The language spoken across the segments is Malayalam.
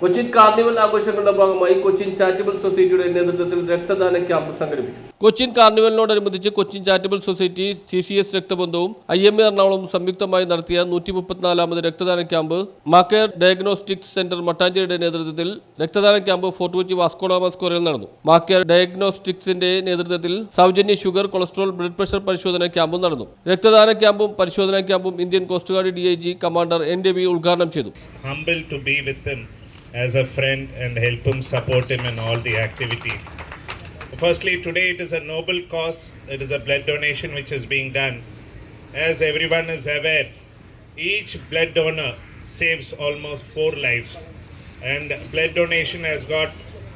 കൊച്ചിൻ കാർണിവൽ ആഘോഷങ്ങളുടെ ഭാഗമായി കൊച്ചിൻ ചാരിറ്റബിൾ സൊസൈറ്റിയുടെ നേതൃത്വത്തിൽ രക്തദാന ക്യാമ്പ് സംഘടിപ്പിച്ചു. Cochin കാർണിവലിനോടനുബന്ധിച്ച് Cochin charitable society C C S രക്തബന്ധവും I M A എറണാകുളവും സംയുക്തമായി നടത്തിയ നൂറ്റി മുപ്പത്തിനാലാമത് രക്തദാന ക്യാമ്പ് മാക്കേർ ഡയഗ്നോസ്റ്റിക്സ് സെന്റർ മട്ടാഞ്ചേരിയുടെ നേതൃത്വത്തിൽ രക്തദാന ക്യാമ്പ് ഫോർട്ട് കൊച്ചി വാസ്കോഡാമ സ്ക്വയറിൽ നടന്നു. മാക്കേർ ഡയഗ്നോസ്റ്റിക്സിന്റെ നേതൃത്വത്തിൽ സൗജന്യ ഷുഗർ കൊളസ്ട്രോൾ ബ്ലഡ് പ്രഷർ പരിശോധന ക്യാമ്പും നടന്നു. രക്തദാന ക്യാമ്പും പരിശോധനാ ക്യാമ്പും Indian coast guard D I G commander N Ravi ഉദ്ഘാടനം ചെയ്തു. As a friend and help him support him in all the activities. Firstly, today it is a noble cause. It is a blood donation which is being done. As everyone is aware, each blood donor saves almost four lives, and blood donation has got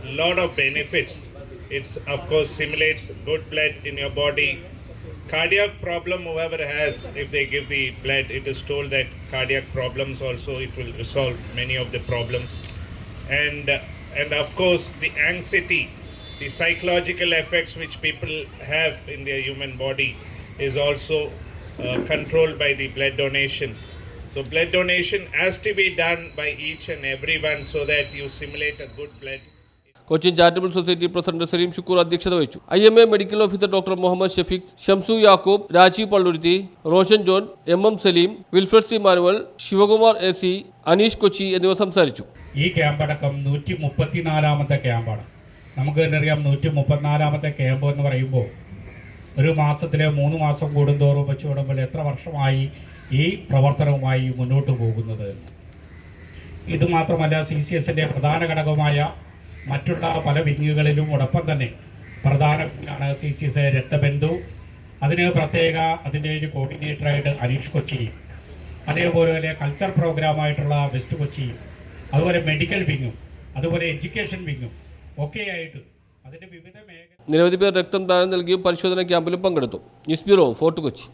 a lot of benefits. It's of course simulates good blood in your body. Cardiac problem, whoever has, if they give the blood, it is told that cardiac problems also it will resolve many of the problems, and and of course the anxiety, the psychological effects which people have in their human body is also uh, controlled by the blood donation. So blood donation has to be done by each and everyone so that you simulate a good blood. Cochin charitable society president Salim Shukkur അധ്യക്ഷത വഹിച്ചു I M A medical officer doctor Muhammad Shafeeq Shamsu Yakub Rajeev Palluruthy Roshan John M M Salim Wilfred C Manuel Sivakumar A C Aneesh Kochi എന്നിവർ സംസാരിച്ചു ഈ ക്യാമ്പടക്കം നൂറ്റി മുപ്പത്തിനാലാമത്തെ ക്യാമ്പാണ് നമുക്ക് തന്നെ അറിയാം നൂറ്റി മുപ്പത്തിനാലാമത്തെ ക്യാമ്പ് എന്ന് പറയുമ്പോൾ ഒരു മാസത്തിലെ മൂന്ന് മാസം കൂടുന്തോറും വെച്ച് വിടുമ്പോൾ എത്ര വർഷമായി ഈ പ്രവർത്തനവുമായി മുന്നോട്ട് പോകുന്നത്. ഇത് മാത്രമല്ല സി സി എസിന്റെ പ്രധാന ഘടകമായ മറ്റുള്ള പല വിങ്ങുകളിലും ഉടപ്പം തന്നെ പ്രധാന വിങ്ങാണ് സി സി എസ് രക്തബന്ധു. അതിന് പ്രത്യേക അതിന്റെ ഒരു കോർഡിനേറ്ററായിട്ട് അനീഷ് കൊച്ചി. അതേപോലെ തന്നെ കൾച്ചർ പ്രോഗ്രാമായിട്ടുള്ള വെസ്റ്റ് കൊച്ചിയും അതുപോലെ മെഡിക്കൽ വിങ്ങും അതുപോലെ എഡ്യൂക്കേഷൻ വിങ്ങും ഒക്കെയായിട്ട് അതിന്റെ വിവിധ മേഖല നിരവധി പേർ രക്തം ദാനം നൽകിയും പരിശോധന ക്യാമ്പിലും പങ്കെടുത്തു. News bureau Fort Kochi.